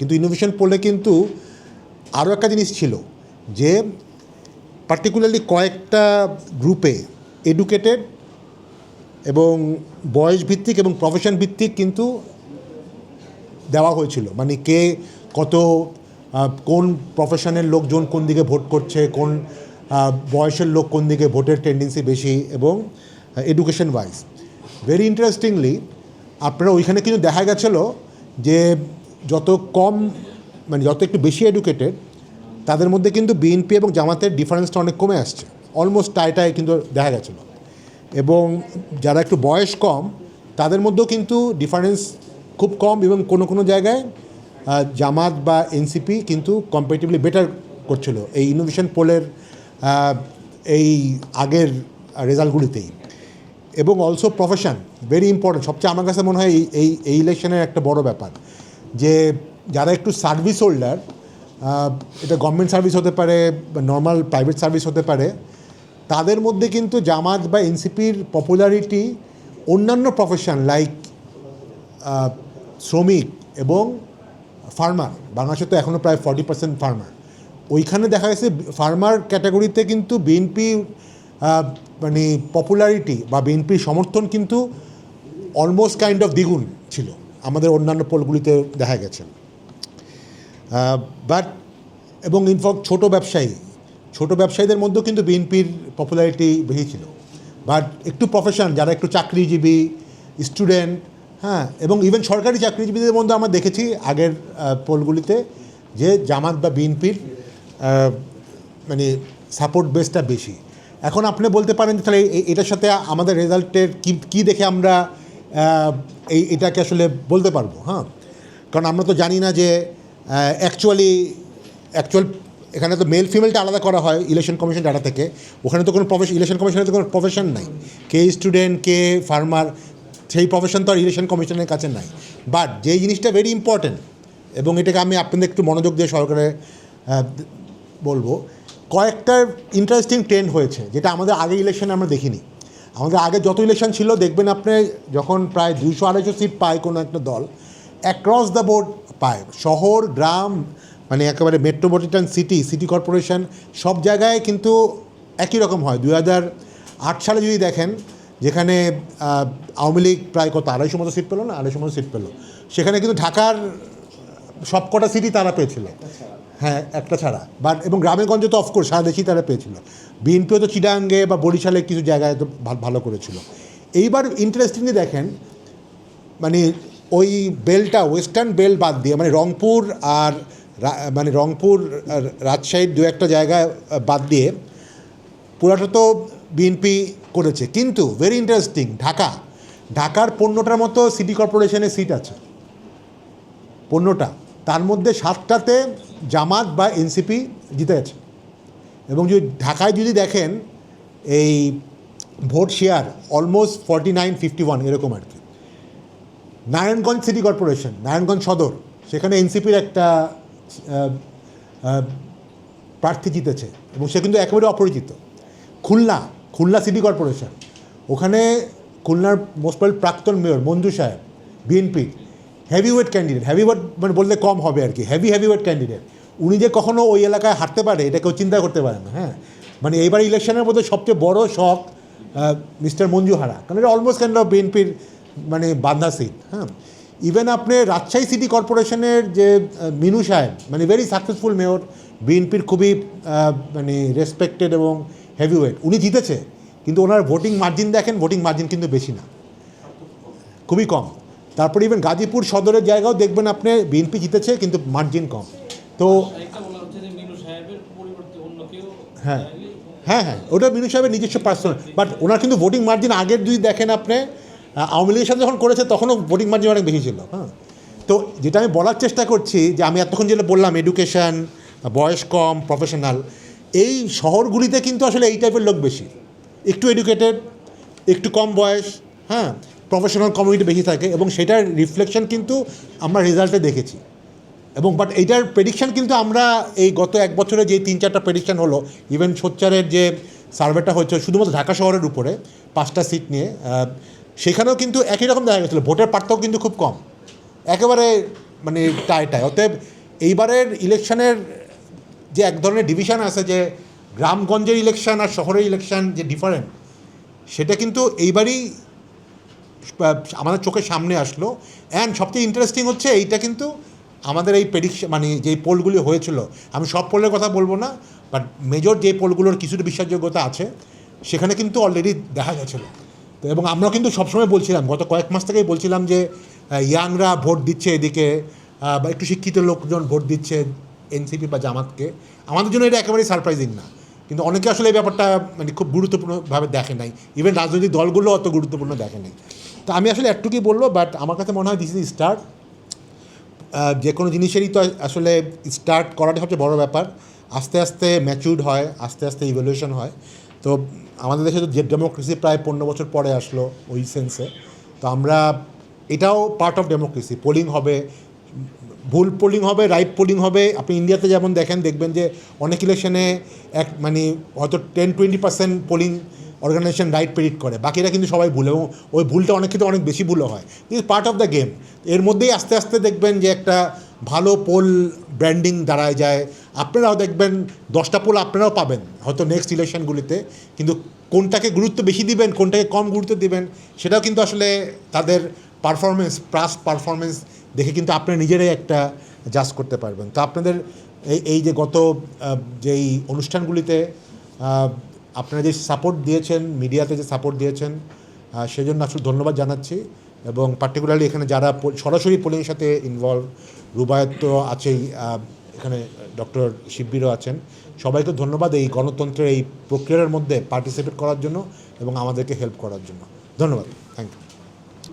কিন্তু ইনোভেশন পোলে কিন্তু আরও একটা জিনিস ছিল যে পার্টিকুলারলি কয়েকটা গ্রুপে এডুকেটেড এবং বয়স ভিত্তিক এবং প্রফেশন ভিত্তিক কিন্তু দেওয়া হয়েছিল। মানে কে কত কোন প্রফেশনের লোকজন কোন দিকে ভোট করছে, কোন বয়সের লোক কোন দিকে ভোটের টেন্ডেন্সি বেশি এবং এডুকেশন ওয়াইজ ভেরি ইন্টারেস্টিংলি আপনারা ওইখানে কিন্তু দেখা গেছিল যে যত কম মানে যত একটু বেশি এডুকেটেড তাদের মধ্যে কিন্তু বিএনপি এবং জামাতের ডিফারেন্সটা অনেক কমে আসছে। অলমোস্ট টাইটাই কিন্তু দেখা গেছিল। এবং যারা একটু বয়স কম, তাদের মধ্যেও কিন্তু ডিফারেন্স খুব কম এবং কোনো কোনো জায়গায় জামাত বা এনসিপি কিন্তু কম্পারেটিভলি বেটার করছিল এই ইনোভেশন পোলের এই আগের রেজাল্টগুলিতেই এবং অলসো প্রফেশন ভেরি ইম্পর্টেন্ট সবচেয়ে আমার কাছে মনে হয় এই এই এই ইলেকশনের একটা বড় ব্যাপার। যে যারা একটু সার্ভিস হোল্ডার এটা গভর্নমেন্ট সার্ভিস হতে পারে বা নর্মাল প্রাইভেট সার্ভিস হতে পারে, তাদের মধ্যে কিন্তু জামাত বা এনসিপির পপুলারিটি অন্যান্য প্রফেশন লাইক শ্রমিক এবং ফার্মার বাংলাদেশে তো এখনও প্রায় ফর্টি পার্সেন্ট ফার্মার ওইখানে দেখা গেছে ফার্মার ক্যাটাগরিতে কিন্তু বিএনপি মানে পপুলারিটি বা বিএনপির সমর্থন কিন্তু অলমোস্ট কাইন্ড অফ দ্বিগুণ ছিল। আমাদের অন্যান্য পোলগুলিতে দেখা গেছে। বাট এবং ইনফ্যাক্ট ছোটো ব্যবসায়ী, ছোট ব্যবসায়ীদের মধ্যেও কিন্তু বিএনপির পপুলারিটি বেশি ছিল। বাট একটু প্রফেশন যারা একটু চাকরিজীবী স্টুডেন্ট হ্যাঁ এবং ইভেন সরকারি চাকরিজীবীদের মধ্যে আমরা দেখেছি আগের পোলগুলিতে যে জামাত বা বিএনপির মানে সাপোর্ট বেসটা বেশি। এখন আপনি বলতে পারেন তাহলে এটার সাথে আমাদের রেজাল্টের কী কী দেখে আমরা এই, এটাকে আসলে বলতে পারব হ্যাঁ? কারণ আমরা তো জানি না যে অ্যাকচুয়ালি অ্যাকচুয়াল এখানে তো মেল ফিমেলটা আলাদা করা হয় ইলেকশন কমিশন ডাটা থেকে। ওখানে তো কোনো প্রফেশন ইলেকশন কমিশনের তো কোনো প্রফেশন নাই। কে স্টুডেন্ট কে ফার্মার সেই প্রফেশন তো আর ইলেকশন কমিশনের কাছে নাই। বাট যেই জিনিসটা ভেরি ইম্পর্ট্যান্ট এবং এটাকে আমি আপনাদের একটু মনোযোগ দিয়ে সরকারে বলব, কয়েকটা ইন্টারেস্টিং ট্রেন্ড হয়েছে, যেটা আমাদের আগে ইলেকশনে আমরা দেখিনি। আমাদের আগে যত ইলেকশন ছিল, দেখবেন আপনি যখন প্রায় দুইশো, আড়াইশো সিট পায় কোনো একটা দল অ্যাক্রস দ্য বোর্ড পায়। শহর, গ্রাম মানে একেবারে মেট্রোপলিটন সিটি সিটি কর্পোরেশন সব জায়গায় কিন্তু একই রকম হয়। দুই হাজার আট সালে যদি দেখেন, যেখানে আওয়ামী লীগ প্রায় কত, আড়াইশো মতো সিট পেল না? আড়াইশো মতো সিট পেল। সেখানে কিন্তু ঢাকার সবকটা সিটি তারা পেয়েছিল। হ্যাঁ একটা ছাড়া। বাট এবং গ্রামেগঞ্জে তো অফকোর্স সারা দেশেই তারা পেয়েছিল। বিএনপিও তো চিটাঙ্গে বা বরিশালে কিছু জায়গায় তো ভালো করেছিল। এইবার ইন্টারেস্টিংলি দেখেন মানে ওই বেলটা ওয়েস্টার্ন বেল বাদ দিয়ে মানে রংপুর আর মানে রংপুর রাজশাহীর দু একটা জায়গায় বাদ দিয়ে, পুরাটা তো বিএনপি করেছে। কিন্তু ভেরি ইন্টারেস্টিং ঢাকা। ঢাকার পণ্যটার মতো সিটি কর্পোরেশনের সিট আছে। পনেরোটা তার মধ্যে সাতটাতে জামাত বা এনসিপি জিতে আছে এবং যদি ঢাকায় যদি দেখেন, এই vote share almost forty nine fifty one এরকম আর কি। নারায়ণগঞ্জ সিটি কর্পোরেশন, নারায়ণগঞ্জ সদর, সেখানে এনসিপির একটা প্রার্থী জিতেছে। এবং সে কিন্তু একেবারে অপরিচিত। খুলনা খুলনা সিটি কর্পোরেশন, ওখানে খুলনার মোস্ট প্রাক্তন মেয়র মঞ্জু সাহেব বিএনপি হেভিওয়েট ক্যান্ডিডেট হেভিওয়েট মানে বললে কম হবে আর কি হেভি হেভিওয়েট ক্যান্ডিডেট উনি যে কখনো ওই এলাকায় হাঁটতে পারে, এটা কেউ চিন্তা করতে পারে না হ্যাঁ? মানে এইবার ইলেকশনের মধ্যে সবচেয়ে বড় শখ মিস্টার মঞ্জু হারা, কারণ এটা অলমোস্ট কাইন্ড অফ বিএনপির মানে বান্ধা সিট হ্যাঁ? ইভেন আপনি রাজশাহী সিটি কর্পোরেশনের যে মিনু সাহেব মানে ভেরি সাকসেসফুল মেয়র বিএনপির খুবই মানে রেসপেক্টেড এবং হেভিওয়েট উনি জিতেছে, কিন্তু ওনার ভোটিং মার্জিন দেখেন ভোটিং মার্জিন কিন্তু বেশি না। খুবই কম। তারপরে ইভেন গাজীপুর সদরের জায়গাও দেখবেন আপনি বিএনপি জিতেছে কিন্তু মার্জিন কম। তো হ্যাঁ। হ্যাঁ হ্যাঁ ওটা মিনু সাহেবের নিজস্ব পার্সোনাল বাট ওনার কিন্তু ভোটিং মার্জিন আগের দুই দেখেন আপনি আওয়ামী লীগের সাথে যখন করেছে তখনও ভোটিং মার্জিন অনেক বেশি ছিল হ্যাঁ। তো যেটা আমি বলার চেষ্টা করছি যে আমি এতক্ষণ যেটা বললাম এডুকেশন বয়স কম প্রফেশনাল এই শহরগুলিতে কিন্তু আসলে এই টাইপের লোক বেশি। একটু এডুকেটেড একটু কম বয়স হ্যাঁ। প্রফেশনাল কমিউনিটি বেশি থাকে এবং সেটার রিফ্লেকশন কিন্তু আমরা রেজাল্টে দেখেছি। এবং বাট এইটার প্রেডিকশন কিন্তু আমরা এই গত এক বছরে যে তিন চারটা প্রেডিকশন হলো ইভেন সোচ্চারের যে সার্ভেটা হচ্ছে শুধুমাত্র ঢাকা শহরের উপরে পাঁচটা সিট নিয়ে সেখানেও কিন্তু একই রকম দেখা গেছিল। ভোটের পার্থক্য কিন্তু খুব কম। একেবারে মানে টায় টায় অতএব এইবারের ইলেকশনের যে এক ধরনের ডিভিশন আছে, যে গ্রামগঞ্জের ইলেকশন আর শহরের ইলেকশন যে ডিফারেন্ট সেটা কিন্তু এইবারই আমাদের চোখের সামনে আসলো। অ্যান্ড সবচেয়ে ইন্টারেস্টিং হচ্ছে এইটা কিন্তু আমাদের এই প্রেডিকশন মানে যে পোলগুলি হয়েছিল। আমি সব পোলের কথা বলব না বাট মেজর যে পোলগুলোর কিছুটা বিশ্বাসযোগ্যতা আছে, সেখানে কিন্তু অলরেডি দেখা গেছিল। তো এবং আমরা কিন্তু সবসময় বলছিলাম, গত কয়েক মাস থেকেই বলছিলাম যে ইয়াংরা ভোট দিচ্ছে এদিকে বা একটু শিক্ষিত লোকজন ভোট দিচ্ছে এনসিপি বা জামাতকে। আমাদের জন্য এটা একেবারেই সারপ্রাইজিং না। কিন্তু অনেকে আসলে এই ব্যাপারটা মানে খুব গুরুত্বপূর্ণভাবে দেখে নাই। ইভেন রাজনৈতিক দলগুলো অত গুরুত্বপূর্ণ দেখে নাই। তো আমি আসলে একটুকুই বলব বাট আমার কাছে মনে হয় দিস ইজ স্টার্ট যে কোনো জিনিসেরই তো আসলে স্টার্ট করাটা সবচেয়ে বড় ব্যাপার। আস্তে আস্তে ম্যাচিউর্ড হয়, আস্তে আস্তে ইভলিউশন হয়। তো আমাদের দেশে তো ডেমোক্রেসি প্রায় পনেরো বছর পরে আসলো ওই সেন্সে তো আমরা এটাও পার্ট অফ ডেমোক্রেসি পোলিং হবে, ভুল পোলিং হবে রাইট পোলিং হবে। আপনি ইন্ডিয়াতে যেমন দেখেন, দেখবেন যে অনেক ইলেকশনে এক মানে হয়তো ten twenty percent polling organization right predict করে। বাকিরা কিন্তু সবাই ভুল এবং ওই ভুলটা অনেক ক্ষেত্রে অনেক বেশি ভুলও হয়। Is part of the game এর মধ্যেই আস্তে আস্তে দেখবেন যে একটা ভালো পোল ব্র্যান্ডিং দাঁড়ায় যায়। আপনারাও দেখবেন দশটা পোল আপনারাও পাবেন হয়তো নেক্সট ইলেকশনগুলিতে কিন্তু কোনটাকে গুরুত্ব বেশি দিবেন, কোনটাকে কম গুরুত্ব দিবেন, সেটাও কিন্তু আসলে তাদের পারফরমেন্স প্লাস পারফরমেন্স দেখে কিন্তু আপনারা নিজেরাই একটা জাজ করতে পারবেন। তো আপনাদের এই এই যে গত যেই অনুষ্ঠানগুলিতে আপনারা যে সাপোর্ট দিয়েছেন মিডিয়াতে যে সাপোর্ট দিয়েছেন সেজন্য আসলে ধন্যবাদ জানাচ্ছি এবং পার্টিকুলারলি এখানে যারা সরাসরি পোলিংয়ের সাথে ইনভলভ রুবায়ত তো আছেই এখানে ডক্টর শিববিরও আছেন, সবাইকে ধন্যবাদ এই গণতন্ত্রের এই প্রক্রিয়ার মধ্যে পার্টিসিপেট করার জন্য এবং আমাদেরকে হেল্প করার জন্য। ধন্যবাদ থ্যাংক ইউ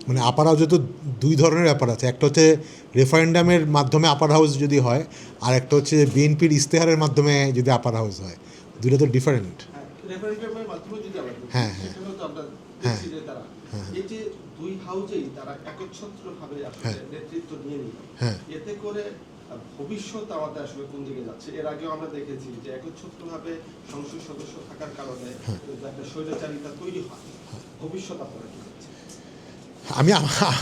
মানে আপার হাউসে তো দুই ধরনের ব্যাপার আছে, একটা হচ্ছে রেফারেন্ডামের মাধ্যমে আপার হাউস যদি হয়, আর একটা হচ্ছে বিএনপির ইশতেহারের মাধ্যমে যদি আপার হাউস হয় দুটো তো ডিফারেন্ট হ্যাঁ, হ্যাঁ। হ্যাঁ। হ্যাঁ। এই যে দুই হাউজেই তারা একচ্ছত্রভাবে আসলে হ্যাঁ। নেতৃত্ব নিয়ে নিল হ্যাঁ। এতে করে ভবিষ্যৎ আমাদের আসলে কোন দিকে যাচ্ছে এর আগেও আমরা দেখেছি যে একচ্ছত্রভাবে সংসদ সদস্য থাকার কারণে হ্যাঁ। একটা স্বৈরাচারিতা তৈরি হয় ভবিষ্যৎ আপনারা কি আমি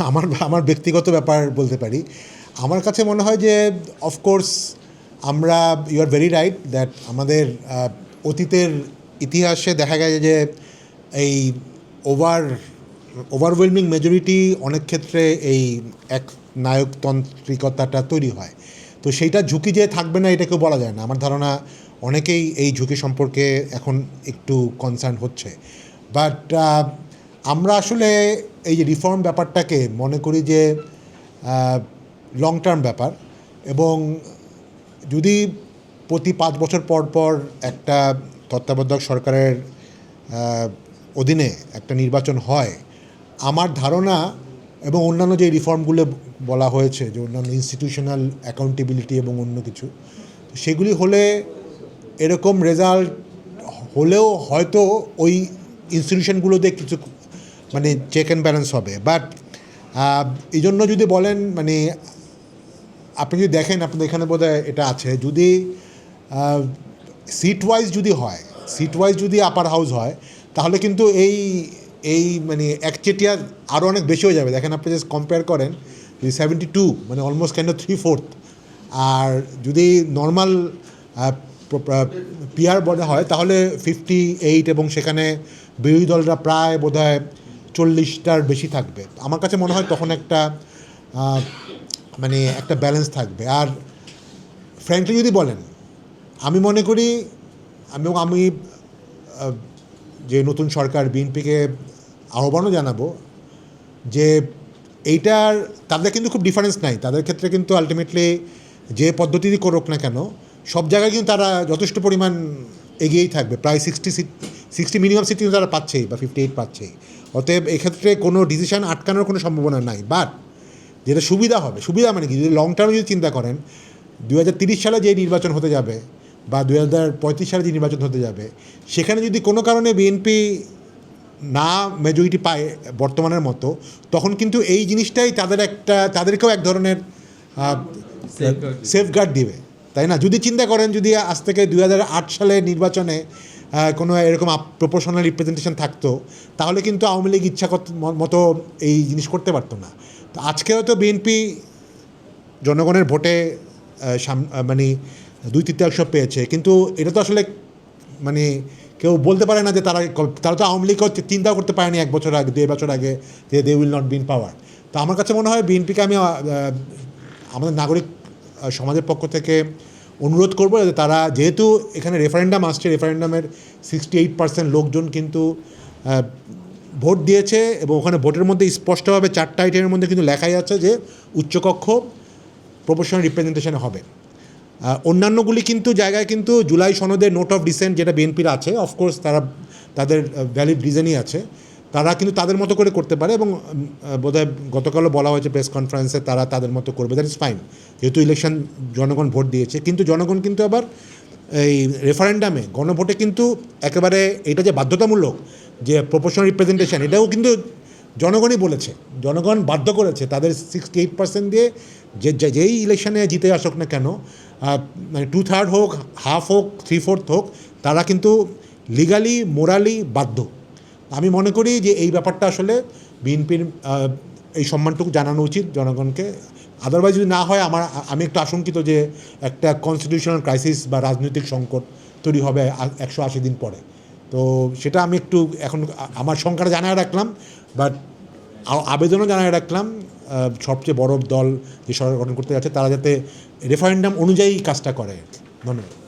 আমার আমার ব্যক্তিগত ব্যাপার বলতে পারি আমার কাছে মনে হয় যে অফকোর্স আমরা you are very right that আমাদের অতীতের ইতিহাসে দেখা গেছে যে এই ওভার ওভারওয়েলমিং মেজরিটি অনেক ক্ষেত্রে এই এক নায়কতান্ত্রিকতাটা তৈরি হয়। তো সেইটা ঝুঁকি যে থাকবে না, এটা কেউ বলা যায় না। আমার ধারণা অনেকেই এই ঝুঁকি সম্পর্কে এখন একটু কনসার্ন হচ্ছে। বাট আমরা আসলে এই যে রিফর্ম ব্যাপারটাকে মনে করি যে লং টার্ম ব্যাপার এবং যদি প্রতি পাঁচ বছর পর পর একটা তত্ত্বাবধায়ক সরকারের অধীনে একটা নির্বাচন হয়। আমার ধারণা এবং অন্যান্য যে রিফর্মগুলো বলা হয়েছে, যে অন্যান্য ইনস্টিটিউশনাল অ্যাকাউন্টেবিলিটি এবং অন্য কিছু সেগুলি হলে এরকম রেজাল্ট হলেও হয়তো ওই ইনস্টিটিউশনগুলোতে কিছু মানে চেক অ্যান্ড ব্যালেন্স হবে। বাট এই জন্য যদি বলেন মানে আপনি যদি দেখেন, আপনাদের এখানে বোধহয় এটা আছে। যদি সিট ওয়াইজ যদি হয় সিট ওয়াইজ যদি আপার হাউস হয়, তাহলে কিন্তু এই এই মানে একচেটিয়া আরও অনেক বেশি হয়ে যাবে। দেখেন আপনি জাস্ট কম্পেয়ার করেন যদি সেভেন্টি টু মানে অলমোস্ট কাইন্ড থ্রি ফোর্থ আর যদি নর্মাল পিয়ার বনে হয়, তাহলে ফিফটি এইট এবং সেখানে বিরোধী দলরা প্রায় বোধ হয় চল্লিশটার বেশি থাকবে। আমার কাছে মনে হয় তখন একটা মানে একটা ব্যালেন্স থাকবে। আর ফ্র্যাঙ্কলি যদি বলেন আমি মনে করি, আমি আমি যে নতুন সরকার বিএনপিকে আহ্বানও জানাব যে এইটার, তাদের কিন্তু খুব ডিফারেন্স নাই। তাদের ক্ষেত্রে কিন্তু আলটিমেটলি যে পদ্ধতিতে করুক না কেন, সব জায়গায় কিন্তু তারা যথেষ্ট পরিমাণ এগিয়েই থাকবে। প্রায় sixty seat sixty minimum seat কিন্তু তারা পাচ্ছেই বা ফিফটি এইট পাচ্ছেই। অতএব এক্ষেত্রে কোনো ডিসিশন আটকানোর কোনো সম্ভাবনা নাই। বাট যেটা সুবিধা হবে, সুবিধা মানে কি? যদি লং টার্মে যদি চিন্তা করেন দু সালে যে নির্বাচন হতে যাবে বা দু সালে যে নির্বাচন হতে যাবে সেখানে যদি কোনো কারণে বিএনপি না মেজরিটি পায় বর্তমানের মতো তখন কিন্তু এই জিনিসটাই তাদের একটা তাদেরকেও এক ধরনের সেফগার্ড দিবে। তাই না? যদি চিন্তা করেন যদি আজ থেকে দুই সালে নির্বাচনে কোনো এরকম প্রপোর্শনাল রিপ্রেজেন্টেশন থাকতো তাহলে কিন্তু আওয়ামী লীগ ইচ্ছা মতো এই জিনিস করতে পারতো না। তো আজকে হয়তো বিএনপি জনগণের ভোটে সাম- মানে দুই তৃতীয়াংশ পেয়েছে। কিন্তু এটা তো আসলে মানে কেউ বলতে পারে না যে তারা তারা তো আওয়ামী লীগও চিন্তাও করতে পারেনি এক বছর আগে, দেড় বছর আগে যে দে উইল নট বিন পাওয়ার তো আমার কাছে মনে হয় বিএনপিকে আমি আমাদের নাগরিক সমাজের পক্ষ থেকে অনুরোধ করব যে তারা, যেহেতু এখানে রেফারেন্ডাম আসছে রেফারেন্ডামের সিক্সটি এইট পার্সেন্ট লোকজন কিন্তু ভোট দিয়েছে এবং ওখানে ভোটের মধ্যে স্পষ্টভাবে চারটা আইটেমের মধ্যে কিন্তু লেখাই আছে যে উচ্চকক্ষ প্রফেশনাল রিপ্রেজেন্টেশনে হবে। অন্যান্যগুলি কিন্তু জায়গায় কিন্তু জুলাই সনদের নোট অফ ডিসেন্ট যেটা বিএনপির আছে অফকোর্স তারা, তাদের ভ্যালিড রিজনই আছে। তারা কিন্তু তাদের মতো করে করতে পারে এবং বোধহয় গতকালও বলা হয়েছে প্রেস কনফারেন্সে তারা তাদের মতো করবে। দ্যাট ইজ ফাইন যেহেতু ইলেকশন জনগণ ভোট দিয়েছে, কিন্তু জনগণ কিন্তু আবার এই রেফারেন্ডামে গণভোটে কিন্তু একেবারে এটা যে বাধ্যতামূলক যে প্রপোর্শনাল রিপ্রেজেন্টেশন এটাও কিন্তু জনগণই বলেছে। জনগণ বাধ্য করেছে। তাদের সিক্সটি এইট পার্সেন্ট দিয়ে যে যেই ইলেকশনে জিতে আসুক না কেন মানে টু থার্ড হোক হাফ হোক থ্রি ফোর্থ হোক, তারা কিন্তু লিগালি মোরালি বাধ্য। আমি মনে করি যে এই ব্যাপারটা আসলে বিএনপির এই সম্মানটুকু জানানো উচিত জনগণকে। আদারওয়াইজ যদি না হয়, আমার, আমি একটু আশঙ্কিত যে একটা কনস্টিটিউশনাল ক্রাইসিস বা রাজনৈতিক সংকট তৈরি হবে একশো আশি দিন পরে। তো সেটা আমি একটু এখন, আমার সংখ্যাটা জানায় রাখলাম বাট আবেদনও জানায় রাখলাম সবচেয়ে বড় দল যে সরকার গঠন করতে যাচ্ছে, তারা যাতে রেফারেন্ডাম অনুযায়ী কাজটা করে। ধন্যবাদ।